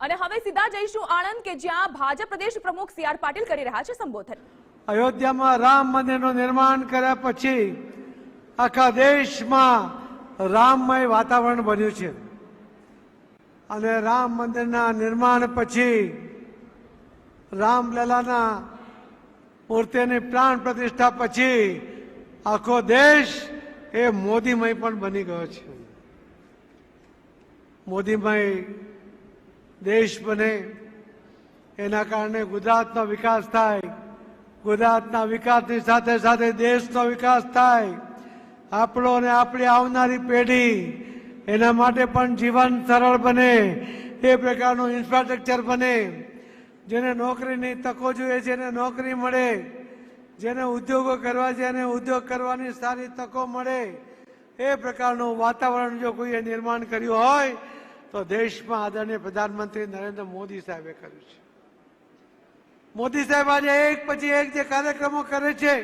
અને હવે સીધા જઈશું આણંદ કે જ્યાં ભાજપ પ્રદેશ પ્રમુખ સી આર પાટીલ કરી રહ્યા છે સંબોધન. અયોધ્યામાં રામ મંદિરનું નિર્માણ કર્યા પછી આખા દેશમાં રામમય વાતાવરણ બન્યું છે. અને રામ મંદિરના નિર્માણ પછી રામલલાના મૂર્તિની પ્રાણ પ્રતિષ્ઠા પછી આખો દેશ એ મોદીમય પણ બની ગયો છે. મોદીમય દેશ બને, એના કારણે ગુજરાતનો વિકાસ થાય, ગુજરાતના વિકાસની સાથે સાથે દેશનો વિકાસ થાય. આપણો અને આપણી આવનારી પેઢી એના માટે પણ જીવન સરળ બને, એ પ્રકારનું ઇન્ફ્રાસ્ટ્રક્ચર બને. જેને નોકરીની તકો જોઈએ છે એને નોકરી મળે, જેને ઉદ્યોગો કરવા છે એને ઉદ્યોગ કરવાની સારી તકો મળે, એ પ્રકારનું વાતાવરણ જો કોઈએ નિર્માણ કર્યું હોય તો દેશમાં આદરણીય પ્રધાનમંત્રી નરેન્દ્ર મોદી સાહેબે કર્યું છે. મોદી સાહેબ આજે એક પછી એક જે કાર્યક્રમો કરે છે,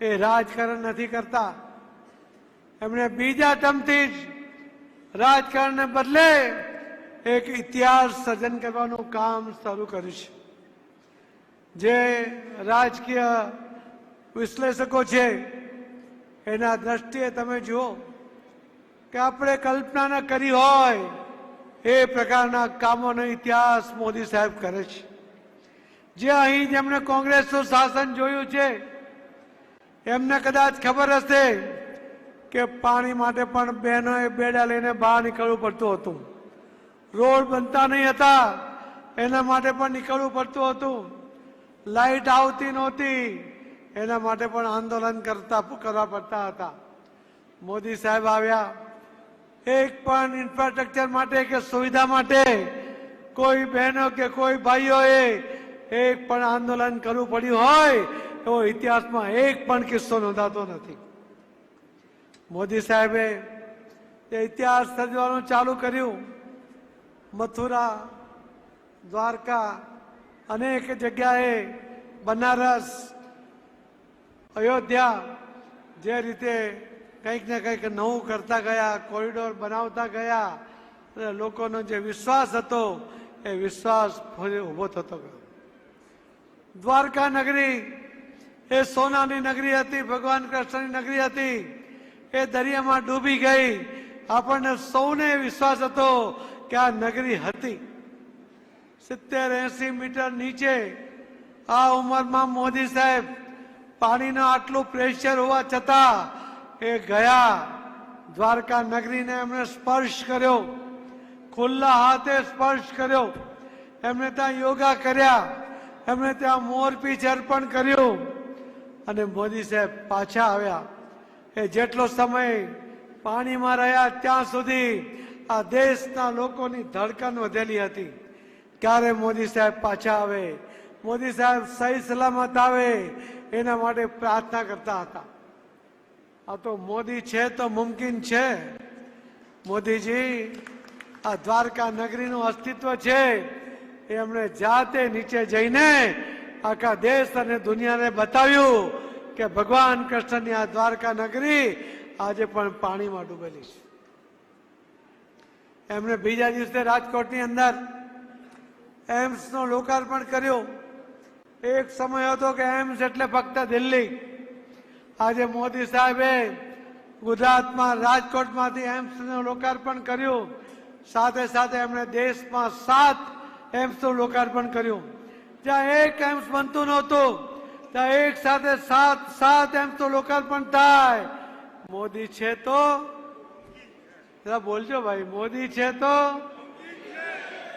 એ રાજકારણ નથી કરતા. એમણે બીજા ટર્મથી જ રાજકારણને બદલે એક ઇતિહાસ સર્જન કરવાનું કામ શરૂ કર્યું છે. જે રાજકીય વિશ્લેષકો છે, એના દ્રષ્ટિએ તમે જુઓ કે આપણે કલ્પના ન કરી હોય, એ પ્રકારના કામોનો ઇતિહાસ મોદી સાહેબ કરે છે. જે અહીં જેમણે કોંગ્રેસનું શાસન જોયું છે, એમને કદાચ ખબર હશે કે પાણી માટે પણ બહેનોએ બેડા લઈને બહાર નીકળવું પડતું હતું. રોડ બનતા નહીં હતા, એના માટે પણ નીકળવું પડતું હતું. લાઈટ આવતી નહોતી, એના માટે પણ આંદોલન કરતા, કરવા પડતા હતા. મોદી સાહેબ આવ્યા એક પણ ઇન્ફ્રાસ્ટ્રક્ચર માટે કે સુવિધા માટે કોઈ બહેનો કે કોઈ ભાઈઓએ એક પણ આંદોલન કરવું પડ્યું હોય, એવો ઇતિહાસમાં એક પણ કિસ્સો નોંધાતો નથી. મોદી સાહેબે એ ઇતિહાસ સર્જવાનું ચાલુ કર્યું, મથુરા, દ્વારકા, અનેક જગ્યાએ બનારસ, અયોધ્યા, જે રીતે કંઈક ને કંઈક નવું કરતા ગયા કોરિડોર બનાવતા ગયા. અને લોકોનો જે વિશ્વાસ હતો, એ વિશ્વાસ ઊભો થતો ગયો. દ્વારકા નગરી, એ સોનાની નગરી હતી, ભગવાન કૃષ્ણની નગરી હતી. એ દરિયામાં ડૂબી ગઈ. આપણને સૌને વિશ્વાસ હતો કે આ નગરી હતી. સિત્તેર એસી મીટર નીચે આ ઉંમરમાં મોદી સાહેબ પાણીનું આટલું પ્રેશર હોવા છતાં એ ગયા દ્વારકા નગરીને એમણે સ્પર્શ કર્યો. ખુલ્લા હાથે સ્પર્શ કર્યો. એમણે ત્યાં યોગા કર્યા. એમણે ત્યાં મોરપીચ અર્પણ કર્યું. અને મોદી સાહેબ પાછા આવ્યા. એ જેટલો સમય પાણીમાં રહ્યા ત્યાં સુધી આ દેશના લોકોની ધડકન વધેલી હતી. ક્યારે મોદી સાહેબ પાછા આવે? મોદી સાહેબ સહી સલામત આવે. એના માટે પ્રાર્થના કરતા હતા. આ તો મોદી છે તો મુમકિન છે. મોદીજી, આ દ્વારકા નગરીનું અસ્તિત્વ છે. એ એમણે જાતે નીચે જઈને આખા દેશ અને દુનિયાને બતાવ્યું કે ભગવાન કૃષ્ણની આ દ્વારકા નગરી આજે પણ પાણીમાં ડૂબેલી છે. એમણે બીજા દિવસે રાજકોટની અંદર એમ્સનો લોકાર્પણ કર્યો. એક સમય હતો કે એમ્સ એટલે ફક્ત દિલ્હી. આજે મોદી સાહેબે ગુજરાતમાં રાજકોટમાંથી એમ્સનું લોકાર્પણ કર્યું. સાથે સાથે એમણે દેશમાં સાત એમ્સનું લોકાર્પણ કર્યું. જ્યાં એક એમ્સ બનતું નહોતું, ત્યાં એક સાથે સાત સાત એમ્સનું લોકાર્પણ થાય. મોદી છે તો? બોલજો ભાઈ, મોદી છે તો?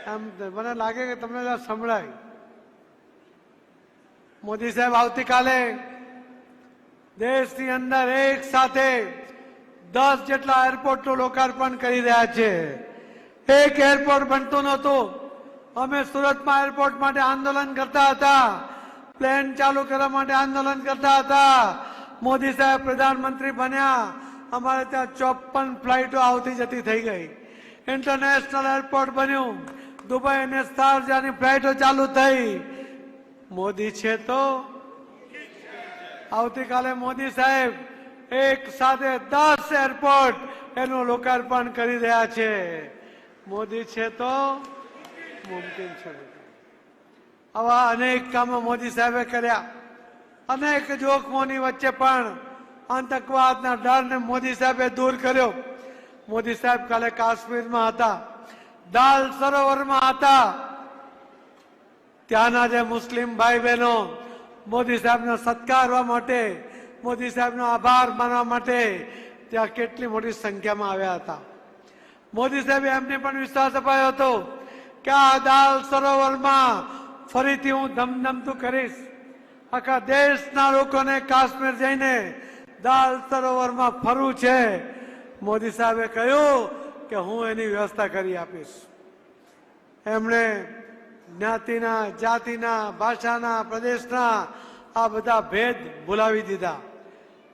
એમ મને લાગે કે તમને સંભળાય. મોદી સાહેબ આવતીકાલે દેશની અંદર એક સાથે દસ જેટલા એરપોર્ટનું લોકાર્પણ કરી રહ્યા છે. એક એરપોર્ટ બનતો નહોતું. અમે સુરતમાં એરપોર્ટ માટે આંદોલન કરતા હતા. પ્લેન ચાલુ કરવા માટે આંદોલન કરતા હતા. મોદી સાહેબ પ્રધાનમંત્રી બન્યા. અમારે ત્યાં ચોપન ફ્લાઇટો આવતી જતી થઈ ગઈ. ઇન્ટરનેશનલ એરપોર્ટ બન્યું. દુબઈ અને શારજાની ફ્લાઇટો ચાલુ થઈ. મોદી છે તો આવતીકાલે મોદી સાહેબ એક સાથે દસ એરપોર્ટ એનું લોકાર્પણ કરી રહ્યા છે. મોદી છે તો મુમકિન છે આવા અનેક કામો મોદી સાહેબે કર્યા. અનેક જોખમોની વચ્ચે પણ આતંકવાદના ડરને મોદી સાહેબે દૂર કર્યો. મોદી સાહેબ કાલે કાશ્મીરમાં હતા. દાલ સરોવરમાં હતા. ત્યાંના જે મુસ્લિમ ભાઈ બહેનો મોદી સાહેબને સત્કારવા માટે, મોદી સાહેબનો આભાર માનવા માટે ત્યાં કેટલી મોટી સંખ્યામાં આવ્યા હતા. મોદી સાહેબે એમને પણ વિશ્વાસ અપાયો હતો કે આ દાલ સરોવરમાં ફરીથી હું ધમધમતું કરીશ. આખા દેશના લોકોને કાશ્મીર જઈને દાલ સરોવરમાં ફરવું છે. મોદી સાહેબે કહ્યું કે હું એની વ્યવસ્થા કરી આપીશ. એમણે જ્ઞાતિના, જાતિના, ભાષાના, પ્રદેશના આ બધા ભેદ ભૂલાવી દીધા.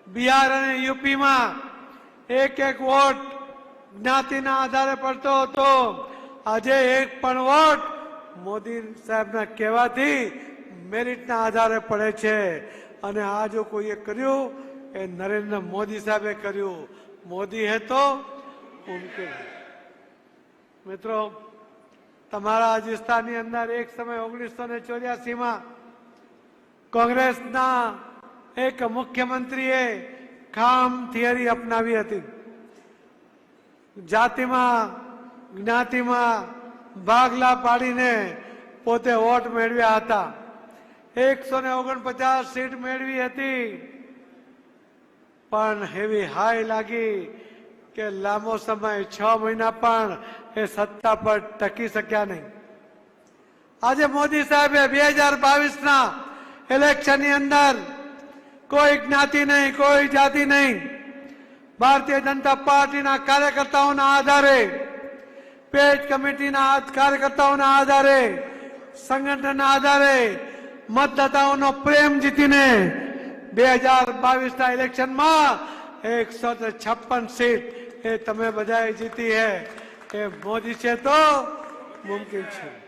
બિહાર અને યુપીમાં એક એક વોટ જ્ઞાતિના આધારે પડતો હતો. આજે એક પણ વોટ મોદી સાહેબના કહેવાથી મેરિટના આધારે પડે છે. અને આ જો કોઈએ કર્યું એ નરેન્દ્ર મોદી સાહેબે કર્યું. મોદી હે તો મુમકિન મિત્રો તમારા રાજસ્થાનની અંદર એક સમય ઓગણીસો ને ચોર્યાસીમાં કોંગ્રેસના એક મુખ્યમંત્રીએ ખામ થિયરી અપનાવી હતી. જાતિમાં, જ્ઞાતિમાં ભાગલા પાડીને પોતે વોટ મેળવ્યા હતા. એકસો ને ઓગણપચાસ સીટ મેળવી હતી. પણ એવી હાય લાગી કે લાંબો સમય, છ મહિના પણ એ સત્તા પર ટકી શક્યા નહીં. આજે મોદી સાહેબે બે હજાર બાવીસ ના ઇલેક્શનની અંદર કોઈ જ્ઞાતિ નહીં, કોઈ જાતિ નહીં. ભારતીય જનતા પાર્ટીના કાર્યકર્તાઓના આધારે, પેજ કમિટીના કાર્યકર્તાઓના આધારે, સંગઠનના આધારે મતદાતાઓનો પ્રેમ જીતીને બે હજાર બાવીસ ના ઇલેક્શનમાં એકસો છપ્પન સીટ એ તમે બધાએ જીતી હે. એ મોદી છે તો મુમકિન છે.